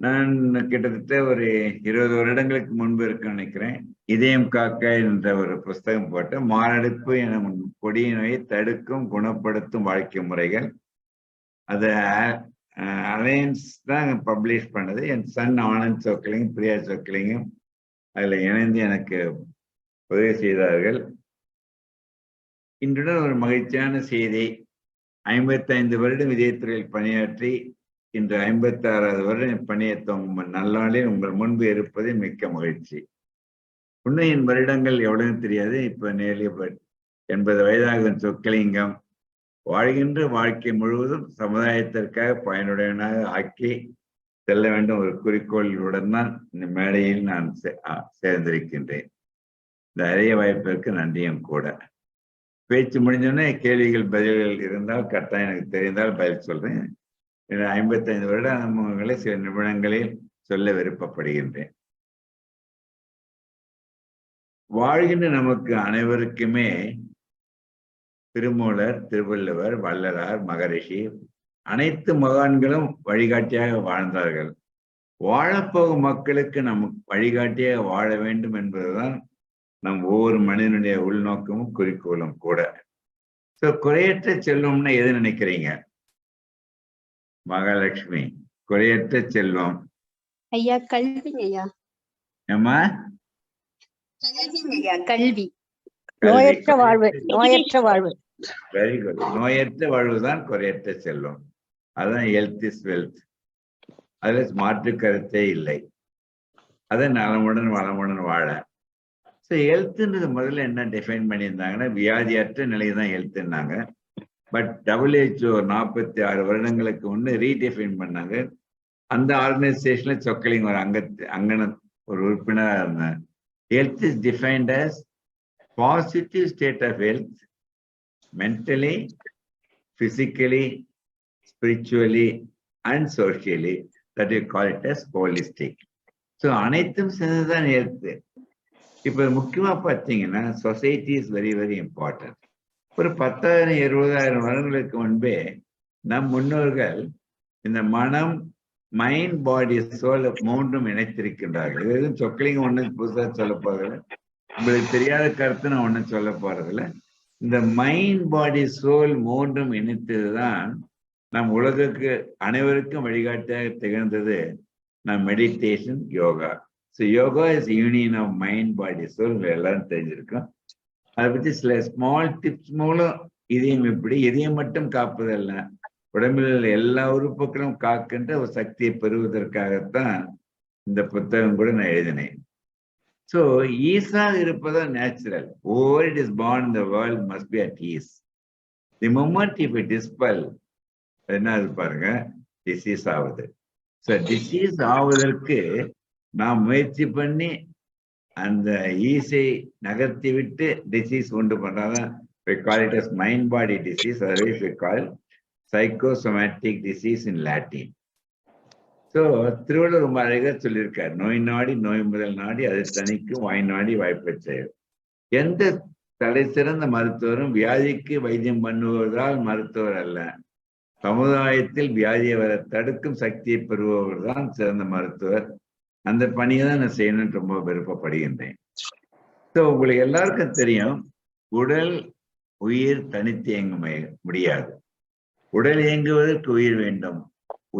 நான் கிட்டத்தட்ட ஒரு இருபது வருடங்களுக்கு முன்பு இருக்க நினைக்கிறேன். இதயம் காக்க என்ற ஒரு புஸ்தகம் போட்டு மாரடைப்பு எனும் கொடிய நோயை தடுக்கும் குணப்படுத்தும் வாழ்க்கை முறைகள். அதை அலையன்ஸ் தான் பப்ளிஷ் பண்ணது. என் சன் ஆனந்த் சோக்கலிங்கும் பிரியா சோக்கலிங்கும் அதில் இணைந்து எனக்கு உதவி செய்தார்கள். இன்றுடன் ஒரு மகிழ்ச்சியான செய்தி. ஐம்பத்தைந்து வருடம் இதயத்துறையில் பணியாற்றி இன்று ஐம்பத்தி ஆறாவது வருடம் பணியை துவங்கும் நல்லாளில் உங்கள் முன்பு இருப்பது மிக்க மகிழ்ச்சி. உண்மையின் வருடங்கள் எவ்வளவு தெரியாது இப்ப நேர்லி எண்பது வயதாகும் சொக்கலிங்கம் வாழ்கின்ற வாழ்க்கை முழுவதும் சமுதாயத்திற்காக பயனுடையவனாக ஆக்கி செல்ல வேண்டும் ஒரு குறிக்கோளுடன் தான் இந்த மேடையில் நான் சேர்ந்திருக்கின்றேன். இந்த அரிய வாய்ப்பிற்கு நன்றியும் கூட. பேச்சு முடிஞ்சோடனே கேள்விகள் பதில்கள் இருந்தால் கரெக்டாக எனக்கு தெரிந்தால் பதில் சொல்றேன். ஐம்பத்தைந்து வருட அனுபவங்களை சில நிமிடங்களில் சொல்ல விருப்பப்படுகின்றேன். வாழ்கின்ற நமக்கு அனைவருக்குமே திருமூலர் திருவள்ளுவர் வள்ளலார் மகரிஷி அனைத்து மகான்களும் வழிகாட்டியாக வாழ்ந்தார்கள். வாழப்போகும் மக்களுக்கு நம் வழிகாட்டியாக வாழ வேண்டும் என்பதுதான் நம் ஒவ்வொரு மனிதனுடைய உள்நோக்கமும் குறிக்கோளும் கூட. ஸோ குறையற்ற செல்வம்னா எது நினைக்கிறீங்க? மகாலட்சுமி குறையற்ற செல்வம். ஐயா கல்வி ஐயா. ஏமா கல்வி ஐயா கல்வி. நோயற்ற வாழ்வு நோயற்ற வாழ்வு. வெரி குட் நோயற்ற வாழ்வுதான் குறையற்ற செல்வம். அதான் ஹெல்த் இஸ் வெல்த் அதுல மாற்று கருத்தே இல்லை. அதை நலமுடன் வளமுடன் வாழ. ஸோ ஹெல்த்ன்றது முதல்ல என்ன டிஃபைன் பண்ணியிருந்தாங்கன்னா வியாதியற்ற நிலை தான் ஹெல்த்னாங்க பட் டபிள்யூஹெச்ஓ நாற்பத்தி ஆறு வருடங்களுக்கு முன்னு ரீடிஃபைன் பண்ணாங்க. அந்த ஆர்கனைசேஷன்ல சொக்கலிங் ஒரு அங்க அங்கன ஒரு உறுப்பினராக இருந்தேன் health is defined as positive state of health mentally physically spiritually and socially that you call it as holistic so அனைத்தும் சேர்ந்துதான் ஹெல்த் இப்போ முக்கியமாக பார்த்தீங்கன்னா society is very very important ஒரு பத்தாயிரம் இருபதாயிரம் வருடங்களுக்கு முன்பே நம் முன்னோர்கள் இந்த மனம் மைண்ட் பாடி சோல் மூன்றும் இணைத்திருக்கின்றார்கள். இது எதுவும் சொக்கலிங்க ஒண்ணு புதுசா சொல்ல போறதில்ல. உங்களுக்கு தெரியாத கருத்து நான் ஒண்ணும் சொல்ல போகிறதில்ல இந்த மைண்ட் பாடி சோல் மூன்றும் இணைத்ததுதான் நம் உலகுக்கு அனைவருக்கும் வழிகாட்டியாக திகழ்ந்தது நம் meditation yoga so yoga is union of mind body soul எல்லாரும் தெரிஞ்சிருக்கோம். அதை பற்றி சில ஸ்மால் டிப்ஸ் மூலம் இதயம் எப்படி இதயம் மட்டும் காப்பதல்ல. உடம்பில் உள்ள எல்லா உறுப்புகளும் காக்கின்ற ஒரு சக்தியை பெறுவதற்காகத்தான் இந்த புத்தகம் கூட நான் எழுதினேன். ஸோ ஈஸாக இருப்பதா natural over it is born the world must be at ease the moment if it dispel என்ன பாருங்க? டிசீஸ் ஆகுது. ஸோ டிசீஸ் ஆவதற்கு நாம் முயற்சி பண்ணி அந்த ஈஸை நகர்த்தி விட்டு டிசீஸ் உண்டு பண்றாதான் we call it as mind body disease otherwise we call psychosomatic disease in latin. So Thiruvalluvar ரொம்ப அழகாக சொல்லியிருக்கார் நோய் நாடி நோய் முதல் நாடி அது தனிக்கும் வாய் நாடி வாய்ப்பை செயல் எந்த தலை சிறந்த மருத்துவரும் வியாதிக்கு வைத்தியம் பண்ணுவதால் மருத்துவர் அல்ல. சமுதாயத்தில் வியாதியை வர தடுக்கும் சக்தியை பெறுபவர் தான் சிறந்த மருத்துவர். அந்த பணியை தான் நான் செய்யணும்னு ரொம்ப விருப்பப்படுகின்றேன். ஸோ உங்களுக்கு எல்லாருக்கும் தெரியும் உடல் உயிர் தனித்து இயங்க முடியாது. உடல் இயங்குவதற்கு உயிர் வேண்டும்.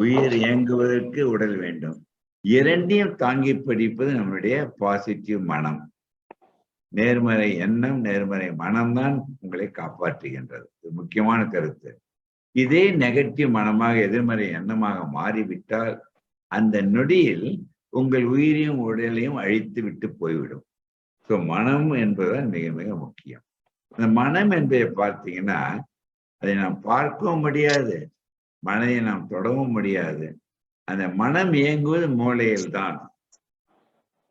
உயிர் இயங்குவதற்கு உடல் வேண்டும். இரண்டையும் தாங்கி பிடிப்பது நம்மளுடைய பாசிட்டிவ் மனம். நேர்மறை எண்ணம் நேர்மறை மனம்தான் உங்களை காப்பாற்றுகின்றது. இது முக்கியமான கருத்து. இதே நெகட்டிவ் மனமாக எதிர்மறை எண்ணமாக மாறிவிட்டால் அந்த நொடியில் உங்கள் உயிரையும் உடலையும் அழித்து விட்டு போய்விடும். ஸோ மனம் என்பதுதான் மிக மிக முக்கியம். அந்த மனம் என்பதை பார்த்தீங்கன்னா அதை நாம் பார்க்கவும் முடியாது மனதை நாம் தொடவும் முடியாது. அந்த மனம் இயங்குவது மூளையில் தான்.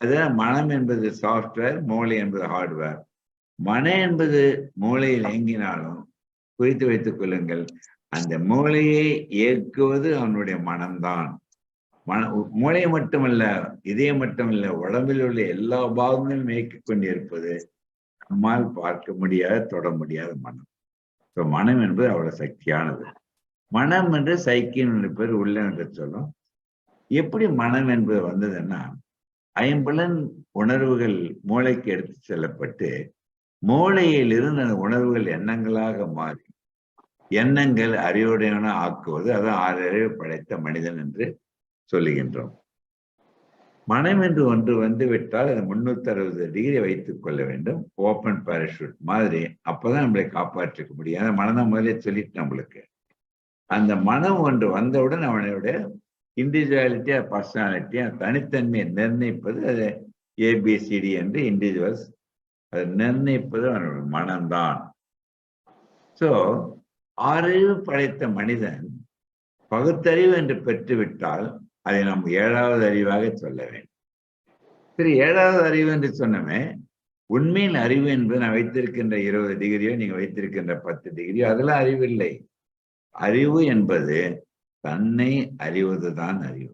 அதான் மனம் என்பது சாஃப்ட்வேர் மூளை என்பது ஹார்ட்வேர் மனம் என்பது மூளையில் இயங்கினாலும் குறித்து வைத்துக் கொள்ளுங்கள் அந்த மூளையை இயக்குவது அவனுடைய மனம்தான். மூளை மட்டுமல்ல இதயம் மட்டுமல்ல உடம்பில் உள்ள எல்லா பாகங்களும் இயக்கிக் கொண்டிருப்பது நம்மால் பார்க்க முடியாத தொட முடியாத மனம். ஸோ மனம் என்பது அவ்வளவு சக்தியானது. மனம் என்று சைக்கிள் பேர் உள்ள என்று சொல்லும். எப்படி மனம் என்பது வந்ததுன்னா ஐம்பலன் உணர்வுகள் மூளைக்கு எடுத்து செல்லப்பட்டு மூளையிலிருந்து அந்த உணர்வுகள் எண்ணங்களாக மாறி எண்ணங்கள் அறிவுடையவன ஆக்குவது அதான் ஆறு அறிவு படைத்த மனிதன் என்று சொல்லுகின்றோம். மனம் என்று ஒன்று வந்து விட்டால் அது முன்னூத்தி அறுபது டிகிரி வைத்துக் கொள்ள வேண்டும். ஓப்பன் பாராஷூட் மாதிரி அப்பதான் நம்மளை காப்பாற்றிக்க முடியும். அந்த மனதை முதலே சொல்லிட்டு நம்மளுக்கு. அந்த மனம் ஒன்று வந்தவுடன் அவனுடைய இண்டிவிஜுவாலிட்டியா பர்சனாலிட்டியா தனித்தன்மையை நிர்ணயிப்பது அது ஏபிசிடி என்று இண்டிவிஜுவல்ஸ் அதை நிர்ணயிப்பது அவனுடைய மனம்தான். சோ அறிவு படைத்த மனிதன் பகுத்தறிவு என்று பெற்றுவிட்டால் அதை நாம் ஏழாவது அறிவாக சொல்ல வேண்டும். சரி ஏழாவது அறிவு என்று சொன்னமே உண்மையின் அறிவு என்பது நான் வைத்திருக்கின்ற இருபது டிகிரியோ நீங்க வைத்திருக்கின்ற பத்து டிகிரியோ அதெல்லாம் அறிவு இல்லை. அறிவு என்பது தன்னை அறிவதுதான் அறிவு.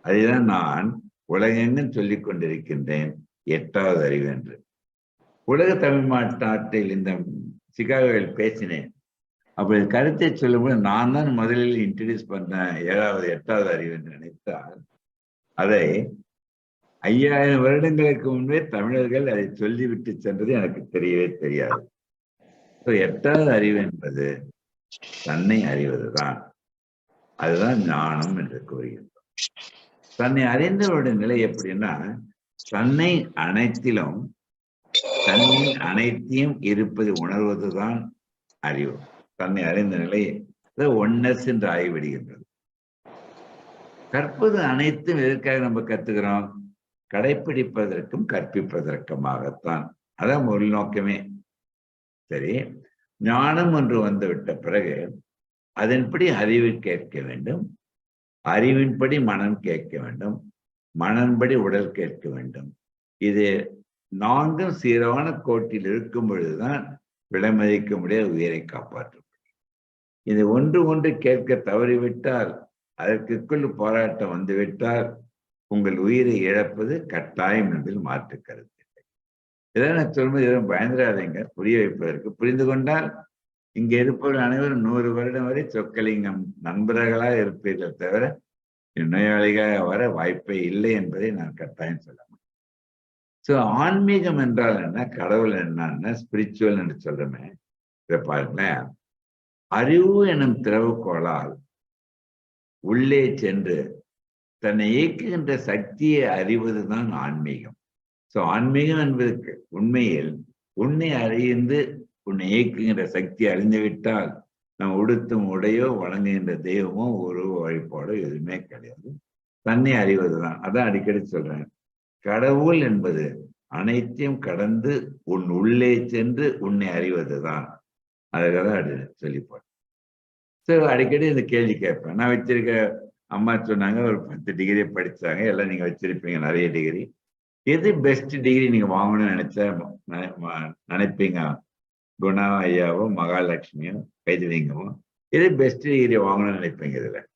அதுதான் நான் உலகெங்கும் சொல்லிக் கொண்டிருக்கின்றேன் எட்டாவது அறிவு என்று. உலக தமிழ் மாநாட்டில் இந்த சிகாகோவில் பேசினேன். அப்படி கருத்தை சொல்லும்போது நான் தான் முதலில் இன்ட்ரடியூஸ் பண்ணேன் ஏழாவது எட்டாவது அறிவு என்று நினைத்தால் அதை ஐயாயிரம் வருடங்களுக்கு முன்பே தமிழர்கள் அதை சொல்லிவிட்டு சென்றது எனக்கு தெரியவே தெரியாது. எட்டாவது அறிவு என்பது தன்னை அறிவதுதான். அதுதான் ஞானம் என்று கூறுகின்றோம். தன்னை அறிந்தவருடைய நிலை எப்படின்னா தன்னை அனைத்திலும் தன்னை அனைத்தையும் இருப்பது உணர்வதுதான் அறிவு. தன்னை அறிந்த நிலை ஒன்னஸ் என்று ஆகிவிடுகின்றது. கற்பது அனைத்தும் எதற்காக நம்ம கத்துக்கிறோம்? கடைப்பிடிப்பதற்கும் கற்பிப்பதற்குமாகத்தான். அதான் உள்நோக்கமே சரி ஞானம் ஒன்று வந்துவிட்ட பிறகு அதன்படி அறிவு கேட்க வேண்டும். அறிவின்படி மனம் கேட்க வேண்டும். மனன்படி உடல் கேட்க வேண்டும். இது நான்கும் சீரான கோட்டில் இருக்கும் பொழுதுதான் விலைமதிக்க முடிய உயிரை காப்பாற்றும். இது ஒன்று ஒன்று கேட்க தவறிவிட்டால் அதற்குள் போராட்டம் வந்துவிட்டால் உங்கள் உயிரை இழப்பது கட்டாயம் என்பதில் மாற்று கருத்து இல்லை. இதெல்லாம் நான் சொல்லும்போது எதுவும் பயந்துடாதீங்க. புரிய வைப்பதற்கு புரிந்து கொண்டால் இங்கே இருப்பவர்கள் அனைவரும் நூறு வருடம் வரை சொக்கலிங்கம் நண்பர்களாக இருப்பீர்கள் தவிர நோயாளிகளாக வர வாய்ப்பே இல்லை என்பதை நான் கட்டாயம் சொல்ல ஸோ ஆன்மீகம் என்றால் என்ன? கடவுள் என்னன்னா ஸ்பிரிச்சுவல் என்று சொல்றமே. இதை பாருங்களேன். அறிவு எனும் திறவுகோளால் உள்ளே சென்று தன்னை இயக்குகின்ற சக்தியை அறிவதுதான் ஆன்மீகம். ஸோ ஆன்மீகம் என்பதற்கு உண்மையில் உன்னை அறிந்து உன்னை இயக்குகின்ற சக்தி அறிந்துவிட்டால் நம் உடுத்தும் உடையோ வழங்குகின்ற தெய்வமோ ஒரு வழிபாடோ எதுவுமே கிடையாது. தன்னை அறிவதுதான். அதான் அடிக்கடி சொல்றேன். கடவுள் என்பது அனைத்தையும் கடந்து உன் உள்ளே சென்று உன்னை அறிவதுதான். அதுக்காக அது சொல்லி போட்டேன் சரி அடிக்கடி இந்த கேள்வி கேட்பேன். நான் வச்சிருக்க அம்மா சொன்னாங்க ஒரு பத்து டிகிரி படிச்சாங்க எல்லாம் நீங்கள் வச்சிருப்பீங்க நிறைய டிகிரி எது பெஸ்ட் டிகிரி நீங்கள் வாங்கணும்னு நினைச்சா நெ- நினைப்பீங்க? குணா ஐயாவோ மகாலட்சுமியோ கைதிலிங்கமோ? எது பெஸ்ட் டிகிரி வாங்கணும்னு நினைப்பீங்க இதில்?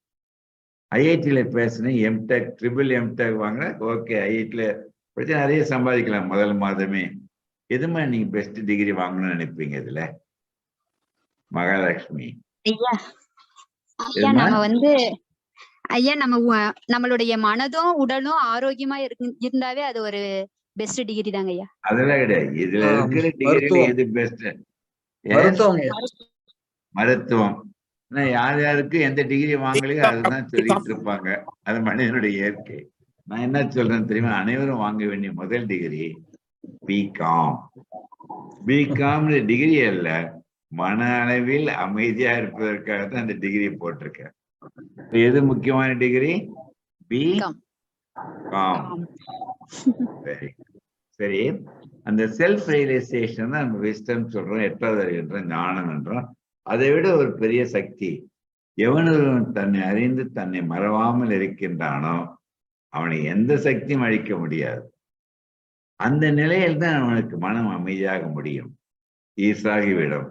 ஐஐடியில் பேசினேன் எம்டெக் ட்ரிபிள் எம்டெக் வாங்கினா ஓகே ஐஐடியில் படிச்சு நிறைய சம்பாதிக்கலாம் முதல் மாதமே. எதுமா நீங்கள் பெஸ்ட் டிகிரி வாங்கணும்னு நினைப்பீங்க இதில்? மகாலட்சுமி. ஐயா ஐயா? நம்ம வந்து ஐயா நம்ம நம்மளுடைய மனதும் உடலும் ஆரோக்கியமா இருக்கு- இருந்தாவே அது ஒரு பெஸ்ட் டிகிரி தாங்க ஐயா. அதெல்லாம் கிடையாது. இதுல இருக்கிற மருத்துவம். எது பெஸ்ட் மருத்துவம் ஆனா யார் யாருக்கு எந்த டிகிரி வாங்கலையோ அதுதான் சொல்லிட்டு இருப்பாங்க. அது மனிதனுடைய இயற்கை. நான் என்ன சொல்றேன் தெரியுமா? அனைவரும் வாங்க வேண்டிய முதல் டிகிரி பிகாம் பிகாம் டிகிரி அல்ல மன அளவில் அமைதியா இருப்பதற்காக தான் அந்த டிகிரி போட்டிருக்கேன் எது முக்கியமான டிகிரி பி காம். காம் சரி சரி. அந்த செல்ஃப் ரியலைசேஷன் தான் நம்ம விஸ்டம் சொல்றோம் எட்டாவது அறிவுன்ற ஞானம் என்றோம். அதை விட ஒரு பெரிய சக்தி எவனொருவன் தன்னை அறிந்து தன்னை மறவாமல் இருக்கின்றானோ அவனை எந்த சக்தியும் அழிக்க முடியாது. அந்த நிலையில் தான் அவனுக்கு மனம் அமைதியாக முடியும். ஈசாகிவிடும்.